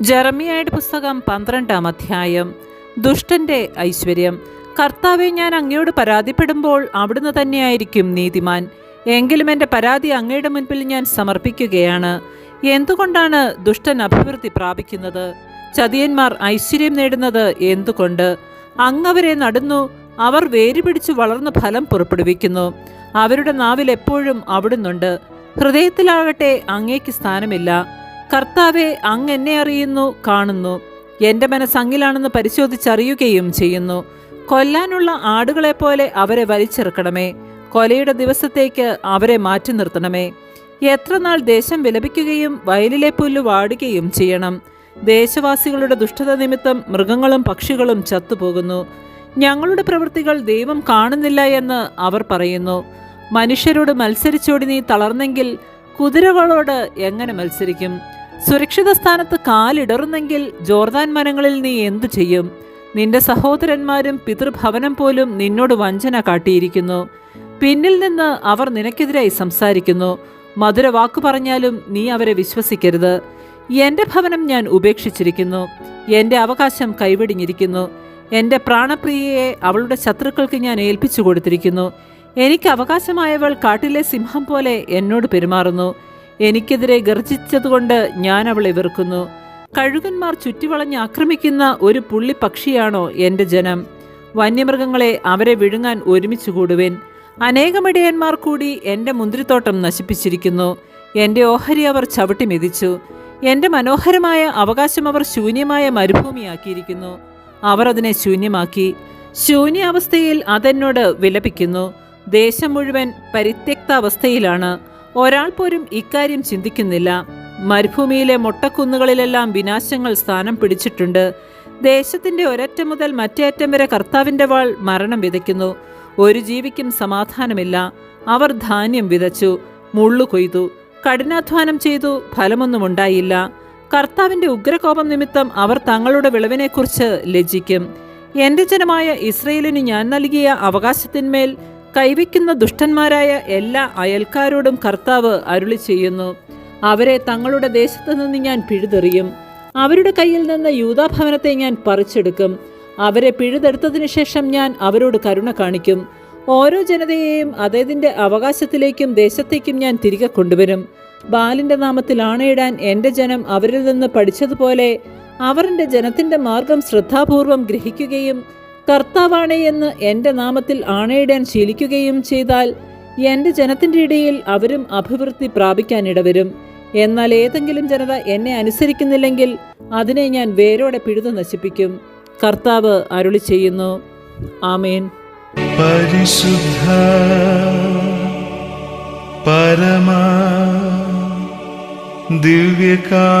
ജെറമിയായുടെ പുസ്തകം പന്ത്രണ്ടാം അധ്യായം. ദുഷ്ടന്റെ ഐശ്വര്യം. കർത്താവെ ഞാൻ അങ്ങയോട് പരാതിപ്പെടുമ്പോൾ അവിടുന്ന് തന്നെയായിരിക്കും നീതിമാൻ. എങ്കിലും എന്റെ പരാതി അങ്ങയുടെ മുൻപിൽ ഞാൻ സമർപ്പിക്കുകയാണ്. എന്തുകൊണ്ടാണ് ദുഷ്ടൻ അഭിവൃദ്ധി പ്രാപിക്കുന്നത്? ചതിയന്മാർ ഐശ്വര്യം നേടുന്നത് എന്തുകൊണ്ട്? അങ്ങവരെ നടന്നു അവർ വേരുപിടിച്ച് വളർന്ന് ഫലം പുറപ്പെടുവിക്കുന്നു. അവരുടെ നാവിൽ എപ്പോഴും അവിടുന്നുണ്ട്. ഹൃദയത്തിലാകട്ടെ അങ്ങേക്ക് സ്ഥാനമില്ല. കർത്താവെ അങ്ങ് എന്നെ അറിയുന്നു കാണുന്നു. എന്റെ മനസ്സ് അങ്ങിലാണെന്ന് പരിശോധിച്ചറിയുകയും ചെയ്യുന്നു. കൊല്ലാനുള്ള ആടുകളെ പോലെ അവരെ വലിച്ചെറുക്കണമേ. കൊലയുടെ ദിവസത്തേക്ക് അവരെ മാറ്റി നിർത്തണമേ. എത്ര നാൾ ദേശം വിലപിക്കുകയും വയലിലെ പുല്ല് വാടുകയും ചെയ്യണം. ദേശവാസികളുടെ ദുഷ്ടത നിമിത്തം മൃഗങ്ങളും പക്ഷികളും ചത്തുപോകുന്നു. ഞങ്ങളുടെ പ്രവൃത്തികൾ ദൈവം കാണുന്നില്ല എന്ന് അവർ പറയുന്നു. മനുഷ്യരോട് മത്സരിച്ചോടി നീ തളർന്നെങ്കിൽ കുതിരകളോട് എങ്ങനെ മത്സരിക്കും? സുരക്ഷിത സ്ഥാനത്ത് കാലിടറുന്നെങ്കിൽ ജോർദാൻ മരങ്ങളിൽ നീ എന്തു ചെയ്യും? നിന്റെ സഹോദരന്മാരും പിതൃഭവനം പോലും നിന്നോട് വഞ്ചന കാട്ടിയിരിക്കുന്നു. പിന്നിൽ നിന്ന് അവർ നിനക്കെതിരായി സംസാരിക്കുന്നു. മധുര വാക്കു പറഞ്ഞാലും നീ അവരെ വിശ്വസിക്കരുത്. എന്റെ ഭവനം ഞാൻ ഉപേക്ഷിച്ചിരിക്കുന്നു. എന്റെ അവകാശം കൈവെടിഞ്ഞിരിക്കുന്നു. എന്റെ പ്രാണപ്രിയയെ അവളുടെ ശത്രുക്കൾക്ക് ഞാൻ ഏൽപ്പിച്ചു കൊടുത്തിരിക്കുന്നു. എനിക്ക് അവകാശമായവൾ കാട്ടിലെ സിംഹം പോലെ എന്നോട് പെരുമാറുന്നു. എനിക്കെതിരെ ഗർജിച്ചതുകൊണ്ട് ഞാൻ അവളെ വെറുക്കുന്നു. കഴുകന്മാർ ചുറ്റിവളഞ്ഞ് ആക്രമിക്കുന്ന ഒരു പുള്ളി പക്ഷിയാണോ എന്റെ ജനം. വന്യമൃഗങ്ങളെ അവരെ വിഴുങ്ങാൻ ഒരുമിച്ച് കൂടുവേൻ. അനേകമിടയന്മാർ കൂടി എന്റെ മുന്തിരിത്തോട്ടം നശിപ്പിച്ചിരിക്കുന്നു. എന്റെ ഓഹരി അവർ ചവിട്ടി മെതിച്ചു. എന്റെ മനോഹരമായ അവകാശം അവർ ശൂന്യമായ മരുഭൂമിയാക്കിയിരിക്കുന്നു. അവർ അതിനെ ശൂന്യമാക്കി. ശൂന്യാവസ്ഥയിൽ അതെന്നോട് വിലപിക്കുന്നു. ദേശം മുഴുവൻ പരിത്യക്താവസ്ഥയിലാണ്. ഒരാൾ പോലും ഇക്കാര്യം ചിന്തിക്കുന്നില്ല. മരുഭൂമിയിലെ മൊട്ടക്കുന്നുകളിലെല്ലാം വിനാശങ്ങൾ സ്ഥാനം പിടിച്ചിട്ടുണ്ട്. ദേശത്തിന്റെ ഒരറ്റം മുതൽ മറ്റേ അറ്റം വരെ കർത്താവിന്റെ വാൾ മരണം വിതയ്ക്കുന്നു. ഒരു ജീവിക്കും സമാധാനമില്ല. അവർ ധാന്യം വിതച്ചു മുള്ളു കൊയ്തു കഠിനാധ്വാനം ചെയ്തു ഫലമൊന്നും ഉണ്ടായില്ല. കർത്താവിന്റെ ഉഗ്രകോപം നിമിത്തം അവർ തങ്ങളുടെ വിളവിനെക്കുറിച്ച് ലജ്ജിക്കും. എന്റെ ജനമായ ഇസ്രയേലിന് ഞാൻ നൽകിയ അവകാശത്തിന്മേൽ കൈവയ്ക്കുന്ന ദുഷ്ടന്മാരായ എല്ലാ അയൽക്കാരോടും കർത്താവ് അരുളി ചെയ്യുന്നു. അവരെ തങ്ങളുടെ ദേശത്തു നിന്ന് ഞാൻ പിഴുതെറിയും. അവരുടെ കയ്യിൽ നിന്ന് യൂതാഭവനത്തെ ഞാൻ പറിച്ചെടുക്കും. അവരെ പിഴുതെടുത്തതിനു ശേഷം ഞാൻ അവരോട് കരുണ കാണിക്കും. ഓരോ ജനതയെയും അതേതിന്റെ അവകാശത്തിലേക്കും ദേശത്തേക്കും ഞാൻ തിരികെ കൊണ്ടുവരും. ബാലിന്റെ നാമത്തിൽ ആണയിടാൻ എന്റെ ജനം അവരിൽ നിന്ന് പഠിച്ചതുപോലെ അവരുടെ ജനത്തിന്റെ മാർഗം ശ്രദ്ധാപൂർവം ഗ്രഹിക്കുകയും കർത്താവാണേ എന്ന് എന്റെ നാമത്തിൽ ആണയിടാൻ ശീലിക്കുകയും ചെയ്താൽ എന്റെ ജനത്തിന്റെ ഇടയിൽ അവരും അഭിവൃദ്ധി പ്രാപിക്കാനിടവരും എന്നാൽ ഏതെങ്കിലും ജനത എന്നെ അനുസരിക്കുന്നില്ലെങ്കിൽ അതിനെ ഞാൻ വേരോടെ പിഴുതു നശിപ്പിക്കും. കർത്താവ് അരുളി ചെയ്യുന്നു. ആമേൻ. പരിശുദ്ധ പരമാ ദിവ്യകാരുണ്യത്തിന്